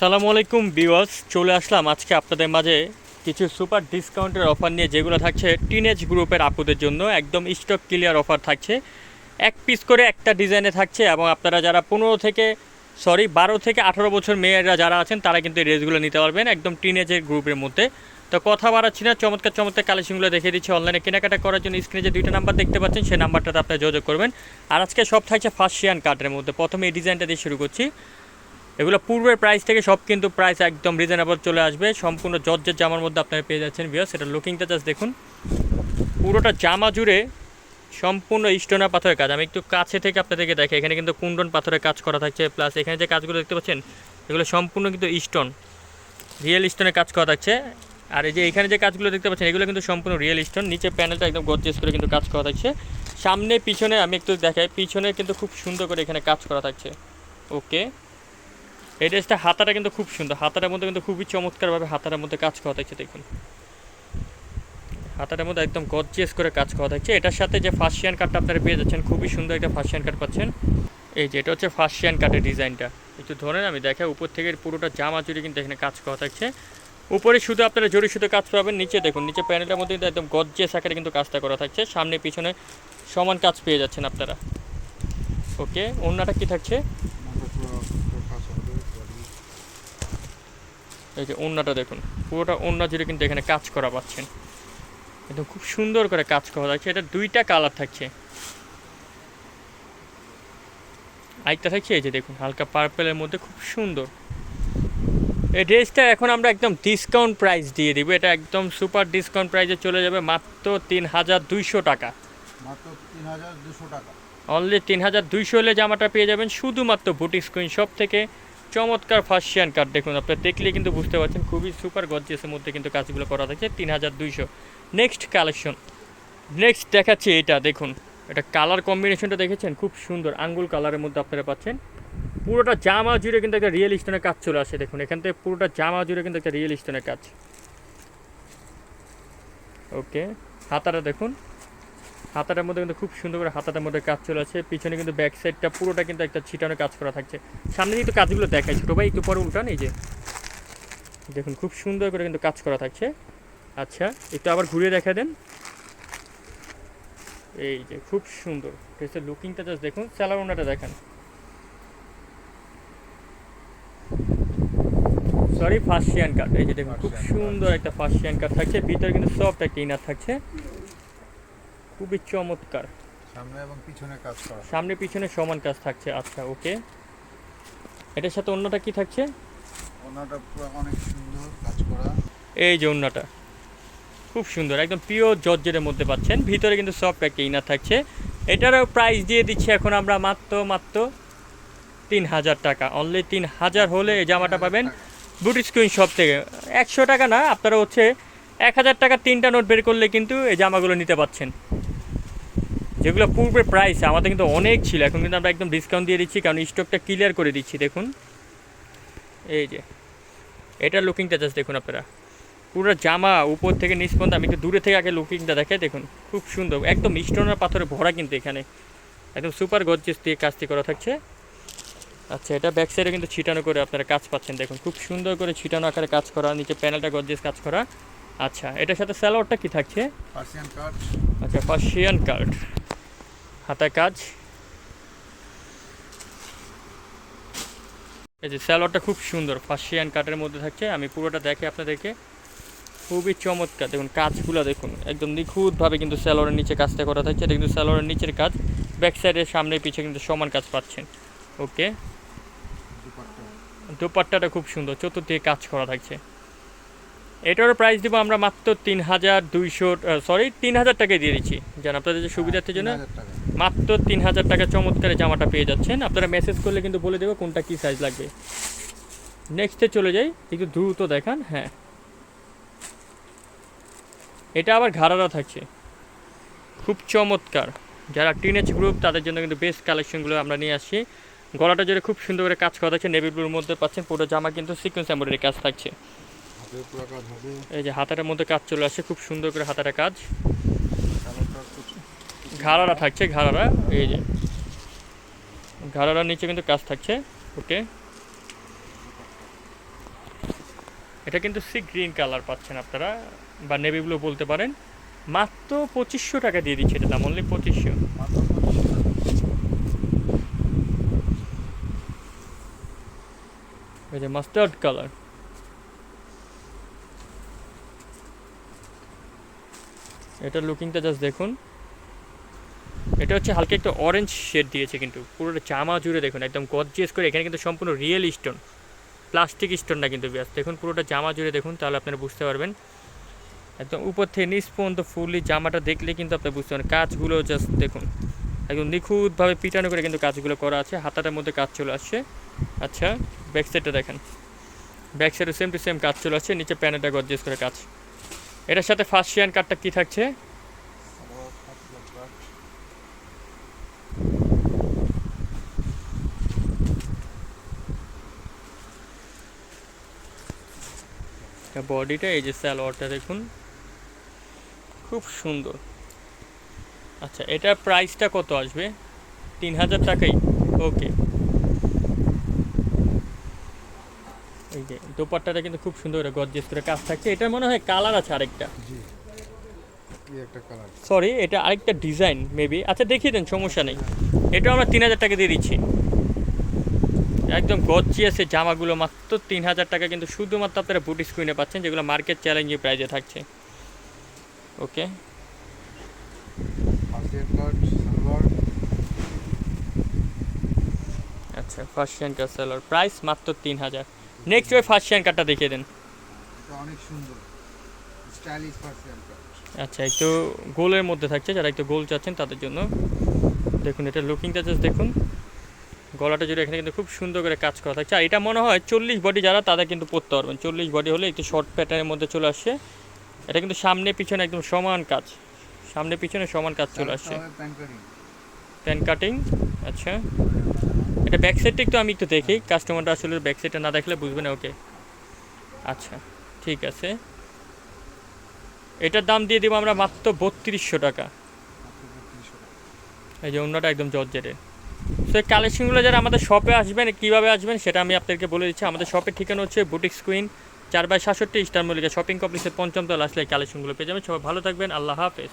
আসসালামু আলাইকুম বিওয়াস চলে আসলাম আজকে আপনাদের মাঝে কিছু সুপার ডিসকাউন্টের অফার নিয়ে, যেগুলো থাকছে টিনেজ গ্রুপের আপুদের জন্য। একদম স্টক ক্লিয়ার অফার থাকছে। এক পিস করে একটা ডিজাইনে থাকছে এবং আপনারা যারা পনেরো থেকে সরি বারো থেকে আঠারো বছর মেয়েরা যারা আছেন, তারা কিন্তু এই ড্রেসগুলো নিতে পারবেন একদম টিনেজের গ্রুপের মধ্যে। তো কথা বাড়াচ্ছি না, চমৎকার চমৎকার কালেকশনগুলো দেখিয়ে দিচ্ছি অনলাইনে কেনাকাটা করার জন্য স্ক্রিনে যে দুইটা নাম্বার দেখতে পাচ্ছেন, সেই নাম্বারটাতে আপনারা যোগাযোগ করবেন। আর আজকে সব থাকছে ফার্সিয়ান কার্ডের মধ্যে। প্রথমে এই ডিজাইনটা দিয়ে শুরু করছি। এগুলো পূর্বের প্রাইস থেকে সব কিন্তু প্রাইস একদম রিজনেবল চলে আসবে। সম্পূর্ণ জর্জের জামার মধ্যে আপনারা পেয়ে যাচ্ছেন বিয়াস সেটা লুকিংটা জাস্ট দেখুন। পুরোটা জামা জুড়ে সম্পূর্ণ স্টোনা পাথরের কাজ। আমি একটু কাছে থেকে আপনাদেরকে দেখে এখানে কিন্তু কুন্ডন পাথরের কাজ করা থাকছে। প্লাস এখানে যে কাজগুলো দেখতে পাচ্ছেন, এগুলো সম্পূর্ণ কিন্তু স্টোন রিয়েল স্টোনের কাজ করা থাকছে। আর এই যে এখানে যে কাজগুলো দেখতে পাচ্ছেন, এগুলো কিন্তু সম্পূর্ণ রিয়েল স্টোন নিচে প্যানেলটা একদম গর্জিয়াস করে কিন্তু কাজ করা থাকছে। সামনে, পিছনে, আমি একটু দেখাই। পিছনে কিন্তু খুব সুন্দর করে এখানে কাজ করা থাকছে। ওকে এই ড্রেসটা হাতাটা কিন্তু খুব সুন্দর। হাতাটার মধ্যে কিন্তু খুবই চমৎকারভাবে হাতাটার মধ্যে কাজ করা থাকছে, দেখুন। হাতাটার মধ্যে একদম গর্জিয়াস করে কাজ করা থাকছে। এটার সাথে যে ফার্সিয়ান কাটটা আপনারা পেয়ে যাচ্ছেন, খুবই সুন্দর একটা ফার্সিয়ান কাট পাচ্ছেন। এই যে, এটা হচ্ছে ফার্সিয়ান কাটের ডিজাইনটা। একটু ধরেন আমি দেখাই উপর থেকে পুরোটা জামা জুড়ে কিন্তু এখানে কাজ করা থাকছে। উপরে শুধু আপনারা জড়ি শুধু কাজ পাবেন, নিচে দেখুন, নিচে প্যানেলের মধ্যে কিন্তু একদম গর্জিয়াস আকারে কিন্তু কাজটা করা থাকছে। সামনে, পিছনে সমান কাজ পেয়ে যাচ্ছেন আপনারা। ওকে অন্যটা কি থাকছে? এই যে ওন্নাটা দেখুন পুরোটা ওন্না জুড়ে কিন্তু এখানে কাজ করা পাচ্ছেন। একদম খুব সুন্দর করে কাজ করা থাকছে এটা দুইটা কালার থাকছে। আরেকটা থাকছে এই যে দেখুন হালকা পার্পেলের মধ্যে খুব সুন্দর। এই ড্রেসটা এখন আমরা একদম ডিসকাউন্ট প্রাইস দিয়ে দিব এটা একদম সুপার ডিসকাউন্ট প্রাইসে চলে যাবে মাত্র তিন হাজার দুইশো টাকা। মাত্র তিন হাজার দুশো টাকা। অনলি তিন হাজার দুইশো হলে জামাটা পেয়ে যাবেন শুধুমাত্র বুটিক স্ক্রিন শপ থেকে। চমৎকার ফার্সিয়ান কাঠ দেখুন, আপনারা দেখলে কিন্তু বুঝতে পারছেন, খুবই সুপার গর্জিয়াসের মধ্যে কিন্তু কাজগুলো করা থাকে তিন হাজার দুইশো। নেক্সট কালেকশন নেক্সট দেখাচ্ছি এটা, দেখুন, এটা কালার কম্বিনেশনটা দেখেছেন? খুব সুন্দর, আঙ্গুল কালারের মধ্যে আপনারা পাচ্ছেন। পুরোটা জামা জুড়ে কিন্তু একটা রিয়েল স্টোনের কাজ চলে আসে, দেখুন, এখান থেকে পুরোটা জামা জুড়ে কিন্তু একটা রিয়েল স্টোনের কাজ। ওকে হাতাটা দেখুন। হাতাটার মধ্যে কিন্তু খুব সুন্দর করে হাতাটার মধ্যে কাজ চলে আছে পিছনে কিন্তু ব্যাক সাইডটা পুরোটা কিন্তু একটা ছিটানো কাজ করা থাকছে। সামনে কিন্তু কাজগুলো দেখায় ছোটো ভাই একটু পরে উল্টান এই যে। দেখুন খুব সুন্দর করে কিন্তু কাজ করা থাকছে। আচ্ছা একটু আবার ঘুরিয়ে দেখা দেন। এই যে খুব সুন্দর। ড্রেসের লুকিংটা জাস্ট দেখুন স্যালারোনাটা দেখান। সরি ফার্সিয়ান কাট এই যে দেখুন খুব সুন্দর একটা ফার্সিয়ান কাট থাকছে। ভিতরে কিন্তু সফট একটা ইনার থাকছে। খুবই চমৎকার। সামনে এবং পিছনে কাজ করা। সামনে পিছনে সমান কাজ থাকছে। আচ্ছা ওকে। এটার সাথে অন্যটা কি থাকছে? ওনাটা পুরো অনেক সুন্দর কাজ করা। এই যে অন্যটা। খুব সুন্দর একদম পিওর জর্জের মধ্যে পাচ্ছেন। ভিতরে কিন্তু সফট একটা ইনার থাকছে। এটারও প্রাইস দিয়ে দিচ্ছি এখন আমরা মাত্র মাত্র তিন হাজার টাকা। অনলি তিন হাজার হলে এই জামাটা পাবেন বুটি স্ক্রিন শপ থেকে। একশো টাকা না আপনারা হচ্ছে এক হাজার টাকা তিনটা নোট বের করলে কিন্তু এই জামাগুলো নিতে পাচ্ছেন। যেগুলো পূর্বে প্রাইস আমাদের কিন্তু অনেক ছিল এখন কিন্তু আমরা একদম ডিসকাউন্ট দিয়ে দিচ্ছি কারণ স্টকটা ক্লিয়ার করে দিচ্ছি দেখুন। এই যে এটার লুকিংটা জাস্ট দেখুন আপনারা। পুরো জামা উপর থেকে নিচ পর্যন্ত আমি একটু দূরে থেকে আগে লুকিংটা দেখাই দেখুন খুব সুন্দর। একদম স্টোনের পাথরে ভরা কিন্তু এখানে। একদম সুপার গর্জিয়াস দিয়ে কাজটি করা থাকছে। আচ্ছা এটা ব্যাক সাইডে কিন্তু ছিটানো করে আপনারা কাজ পাচ্ছেন দেখুন খুব সুন্দর করে ছিটানো আকারে কাজ করা নিচে প্যানেলটা গর্জিয়াস কাজ করা। আচ্ছা এটার সাথে স্যালোয়ারটা কি থাকছে? আচ্ছা পার্সিয়ান কার্ড হাতায় কাজ। এই যে স্যালোয়ারটা খুব সুন্দর পার্সিয়ান কাটের মধ্যে থাকছে। আমি পুরোটা দেখে আপনাদেরকে। খুবই চমৎকার দেখুন কাজগুলো দেখুন। একদম নিখুঁতভাবে কিন্তু স্যালোয়ারের নিচে কাজটা করা থাকছে। এটা কিন্তু স্যালোয়ারের নিচের কাজ। ব্যাক সাইডের সামনে পিছিয়ে কিন্তু সমান কাজ পাচ্ছেন। ওকে দুপাট্টা। দোপাট্টাটা খুব সুন্দর চতুর্দিকে কাজ করা থাকছে। এটারও প্রাইস দেবো আমরা মাত্র তিন হাজার দুইশো সরি তিন হাজার টাকায় দিয়ে দিচ্ছি। যেন আপনাদের যে সুবিধার্থের জন্য 3000 মাত্র তিন হাজার টাকা চমৎকারে জামাটা পেয়ে যাচ্ছেন। আপনারা মেসেজ করলে কিন্তু বলে দেবো কোনটা কী সাইজ লাগবে। নেক্সটে চলে যাই একটু দ্রুত দেখান হ্যাঁ। এটা আবার ঘাড়ারা থাকছে। খুব চমৎকার। যারা টিনেজ গ্রুপ তাদের জন্য কিন্তু বেস্ট কালেকশনগুলো আমরা নিয়ে আসছি। গলাটা জুড়ে খুব সুন্দর করে কাজ করা থাকছে নেভি ব্লুর মধ্যে পাচ্ছেন পুরো জামা কিন্তু সিকোয়েন্স এমব্রয়ডারি কাজ থাকছে। এই যে হাতাটার মধ্যে কাজ চলে আসে, খুব সুন্দর করে হাতাটা কাজ। ঘাড়ারা থাকছে, ঘাড়ারা, এই যে। ঘাড়ারার নিচে কিন্তু কাজ থাকছে, ওকে। এটা কিন্তু সি গ্রিন কালার পাচ্ছেন আপনারা, বা নেভি ব্লু বলতে পারেন। মাত্র পঁচিশশো টাকা দিয়ে দিচ্ছে এটা দাম অনলি পঁচিশশো। এই যে মাস্টার্ড কালার এটা লুকিংটা জাস্ট দেখুন। এটা হচ্ছে হালকা একটা অরেঞ্জ শেড দিয়েছে কিন্তু। পুরোটা জামা জুড়ে দেখুন, একদম গর্জিয়াস করে। এখানে কিন্তু সম্পূর্ণ রিয়েল স্টোন প্লাস্টিক স্টোন না কিন্তু ব্যাস। দেখুন পুরোটা জামা জুড়ে দেখুন, তাহলে আপনারা বুঝতে পারবেন। একদম উপর থেকে নিচ পর্যন্ত ফুললি জামাটা দেখলে কিন্তু আপনি বুঝতে পারেন কাজগুলো জাস্ট দেখুন। একদম নিখুঁতভাবে পিটানো করে কিন্তু কাজগুলো করা আছে। হাতাটার মধ্যে কাজ চলে আসছে। আচ্ছা ব্যাক সাইডটা দেখেন। ব্যাক সাইডে সেম টু সেম কাজ চলে আসছে। নিচে প্যানেলটা গর্জিয়াস করে কাজ। এটার সাথে ফার্স্ট শেয়ার কার্ডটা কী থাকছে? বডিটা এই যে স্যালোয়ারটা দেখুন। খুব সুন্দর। আচ্ছা এটার প্রাইসটা কত আসবে? তিন হাজার টাকাই। ওকে এই যে দোপাট্টাটা কিন্তু খুব সুন্দর গর্জিয়াস করে কাজ থাকছে। এটার মনে হয় কালার আছে আরেকটা। সরি এটা আরেকটা ডিজাইন মেবি আচ্ছা দেখিয়ে দেন সমস্যা নেই। এটাও আমরা তিন হাজার টাকা দিয়ে দিচ্ছি। একদম গর্জিয়াসের জামাগুলো মাত্র তিন হাজার টাকা। কিন্তু শুধুমাত্র আপনারা বুটি স্ক্রিনে পাচ্ছেন যেগুলো মার্কেট চ্যালেঞ্জিং প্রাইজে থাকছে। ওকে আচ্ছা ফার্স্ট কার সেলার প্রাইস মাত্র তিন হাজার। নেক্সট ওই ফার্স্ট কার্ডটা দেখিয়ে দেন। অনেক সুন্দর। স্টাইলিশ আচ্ছা একটু গোলের মধ্যে থাকছে যারা একটু গোল চাচ্ছেন তাদের জন্য। দেখুন এটা লুকিংটা জাস্ট দেখুন। গলাটা জুড়ে এখানে কিন্তু খুব সুন্দর করে কাজ করা থাকছে। আর এটা মনে হয় চল্লিশ বডি যারা তাদের কিন্তু পরতে পারবেন। চল্লিশ বডি হলে একটু শর্ট প্যাটার্নের মধ্যে চলে আসছে। এটা কিন্তু সামনে পিছনে একদম সমান কাজ। সামনে পিছনে সমান কাজ চলে আসছে। প্যান কাটিং আচ্ছা। এটা ব্যাক সাইডটা একটু আমি একটু দেখি। কাস্টমারটা আসলে ব্যাক সাইডটা না দেখলে বুঝবে না ওকে আচ্ছা ঠিক আছে। এটার দাম দিয়ে দেবো আমরা মাত্র বত্রিশশো টাকা। এই যে অন্যটা একদম জর্জেটের। তো এই কালেকশনগুলো যারা আমাদের শপে আসবেন, কীভাবে আসবেন সেটা আমি আপনাদেরকে বলে দিচ্ছি। আমাদের শপের ঠিকানা হচ্ছে বুটিক স্কুইন চার বাই সাতষট্টি স্টার মল্লিকা শপিং কমপ্লেক্সের পঞ্চম তলা আসলে কালেকশনগুলো পেয়ে যাবেন। সবাই ভালো থাকবেন। আল্লাহ হাফেজ।